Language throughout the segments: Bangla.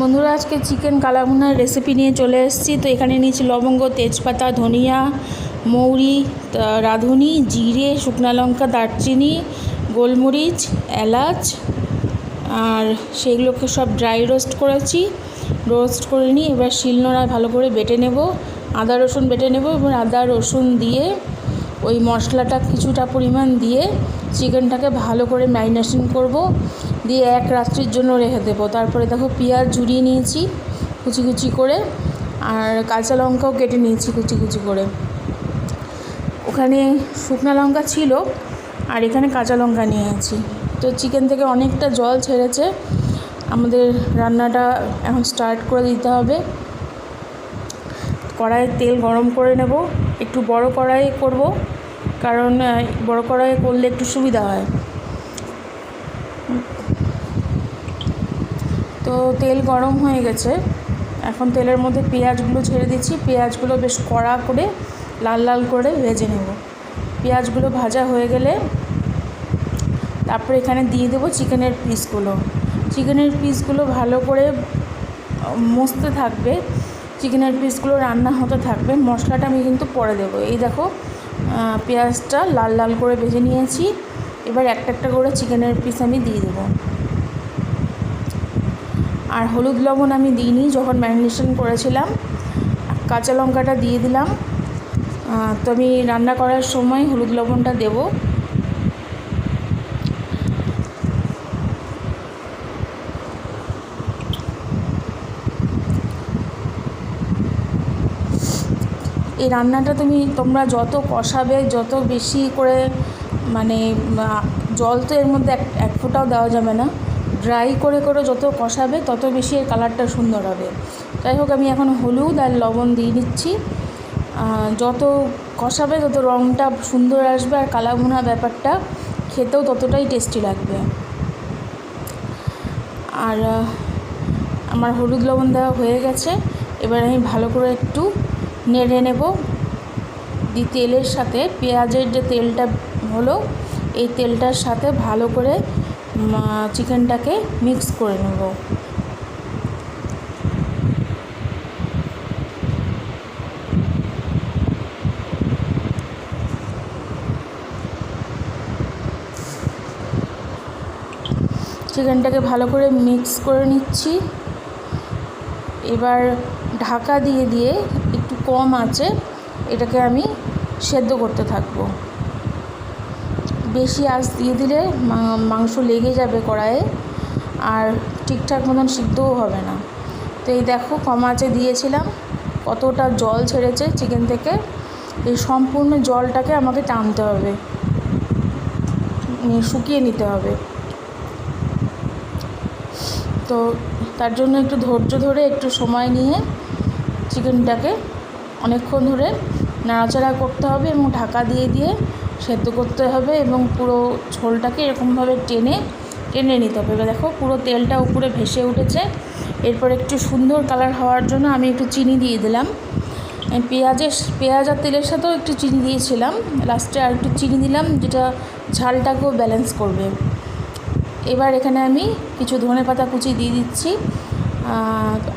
বন্ধুরা, আজকে চিকেন কালাভুনার রেসিপি নিয়ে চলে এসেছি। তো এখানে নিয়েছি লবঙ্গ, তেজপাতা, ধনিয়া, মৌরি রাঁধুনি, জিরে, শুকনো লঙ্কা, দারচিনি, গোলমরিচ, এলাচ, আর সেগুলোকে সব ড্রাই রোস্ট করেছি। রোস্ট করে নিই এবার শিলনোড়ায় ভালো করে বেটে নেব। আদা, রসুন বেটে নেব এবং আদা, রসুন দিয়ে ওই মশলাটা কিছুটা পরিমাণ দিয়ে চিকেনটাকে ভালো করে ম্যারিনেশন করব। দিয়ে এক রাত্রির জন্য রেখে দেবো। তারপরে দেখো পেঁয়াজ ঝুরিয়ে নিয়েছি কুচি কুচি করে, আর কাঁচা লঙ্কাও কেটে নিয়েছি কুচি কুচি করে। ওখানে শুকনো লঙ্কা ছিল, আর এখানে কাঁচা লঙ্কা নিয়েছি তো চিকেন থেকে অনেকটা জল ছেড়েছে। আমাদের রান্নাটা এখন স্টার্ট করে দিতে হবে। কড়াইয়ে তেল গরম করে নেব। একটু বড় কড়াই করব। কারণ বড় কড়াইয়ে করলে একটু সুবিধা হয়। তো তেল গরম হয়ে গেছে। এখন তেলের মধ্যে পেঁয়াজগুলো ছেড়ে দিচ্ছি। পেঁয়াজগুলো বেশ কড়া করে লাল লাল করে ভেজে নেব। পেঁয়াজগুলো ভাজা হয়ে গেলে তারপরে এখানে দিয়ে দেবো চিকেনের পিসগুলো। চিকেনের পিসগুলো ভালো করে মসতে থাকবে। চিকেনের পিসগুলো রান্না হতে থাকবে। মশলাটা আমি কিন্তু পরে দেবো। এই দেখো পেঁয়াজটা লাল লাল করে ভেজে নিয়েছি। এবার একটা একটা করে চিকেনের পিস আমি দিয়ে দেবো। আর হলুদ লবণ আমি দিইনি, যখন ম্যারিনেশন করেছিলাম কাঁচা লঙ্কাটা দিয়ে দিলাম। তো আমি রান্না করার সময় হলুদ লবণটা দেবো। এই রান্নাটা তুমি, তোমরা যত কষাবে, যত বেশি করে মানে জল তো এর মধ্যে এক এক ফোঁটাও দেওয়া যাবে না ড্রাই করে করে যত কষাবে, তত বেশি এর কালারটা সুন্দর হবে। যাই হোক, আমি এখন হলুদ আর লবণ দিয়ে দিচ্ছি যত কষাবে, তত রঙটা সুন্দর আসবে আর কালাভুনা ব্যাপারটা খেতেও ততটাই টেস্টি লাগবে। আর আমার হলুদ লবণ দেওয়া হয়ে গেছে। এবার আমি ভালো করে একটু নেড়ে নেব। দি তেলের সাথে পেঁয়াজের যে তেলটা হলো, এই তেলটার সাথে ভালো করে চিকেনটাকে মিক্স করে নেব। চিকেনটাকে ভালো করে মিক্স করে নিচ্ছি। এবার ঢাকা দিয়ে দিয়ে একটু কম আছে, এটাকে আমি সেদ্ধ করতে থাকব। বেশি আঁচ দিয়ে দিলে মাংস লেগে যাবে কড়াইয়ে, আর ঠিকঠাক মতন সিদ্ধও হবে না। তো এই দেখো কম আঁচে দিয়েছিলাম, কতটা জল ছেড়েছে চিকেন থেকে, এই সম্পূর্ণ জলটাকে আমাকে টানতে হবে মানে শুকিয়ে নিতে হবে। তো তার জন্য একটু ধৈর্য ধরে একটু সময় নিয়ে চিকেনটাকে অনেকক্ষণ ধরে নাড়াচাড়া করতে হবে এবং ঢাকা দিয়ে দিয়ে সেদ্ধ করতে হবে এবং পুরো ঝোলটাকে এরকমভাবে টেনে টেনে নিতে হবে। এবার দেখো পুরো তেলটা উপরে ভেসে উঠেছে। এরপর একটু সুন্দর কালার হওয়ার জন্য আমি একটু চিনি দিয়ে দিলাম। পেঁয়াজের পেঁয়াজ আর তেলের সাথেও একটু চিনি দিয়েছিলাম। লাস্টে আর একটু চিনি দিলাম, যেটা ঝালটাকেও ব্যালেন্স করবে। এবার এখানে আমি কিছু ধনে পাতা কুচি দিয়ে দিচ্ছি।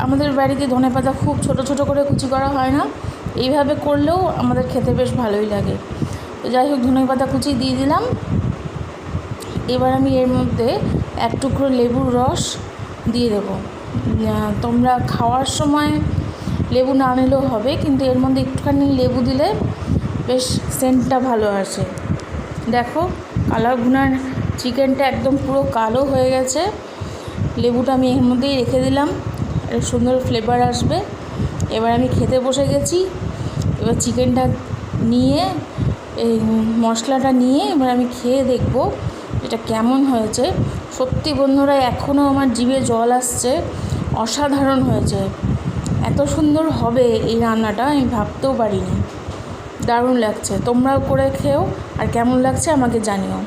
আমাদের বাড়িতে ধনে পাতা খুব ছোট ছোট করে কুচি করা হয় না। এইভাবে করলেও আমাদের খেতে বেশ ভালোই লাগে। তো যাই হোক, ধনে পাতা কুচি দিয়ে দিলাম। এবার আমি এর মধ্যে এক টুকরো লেবুর রস দিয়ে দেবো। তোমরা খাওয়ার সময় লেবু না নিলেও হবে, কিন্তু এর মধ্যে একটুখানি লেবু দিলে বেশ সেন্টটা ভালো আসে। দেখো কালো ভুনার চিকেনটা একদম পুরো কালো হয়ে গেছে। লেবুটা আমি এর মধ্যেই রেখে দিলাম। একটা সুন্দর ফ্লেভার আসবে। এবার আমি খেতে বসে গেছি। এবার চিকেনটা নিয়ে, এই মশলাটা নিয়ে এবার আমি খেয়ে দেখব এটা কেমন হয়েছে। সত্যি বন্ধুরা এখনও আমার জিভে জল আসছে। অসাধারণ হয়েছে। এত সুন্দর হবে এই রান্নাটা, আমি ভাবতেও পারিনি। দারুণ লাগছে। তোমরাও করে খেও, আর কেমন লাগছে আমাকে জানিও।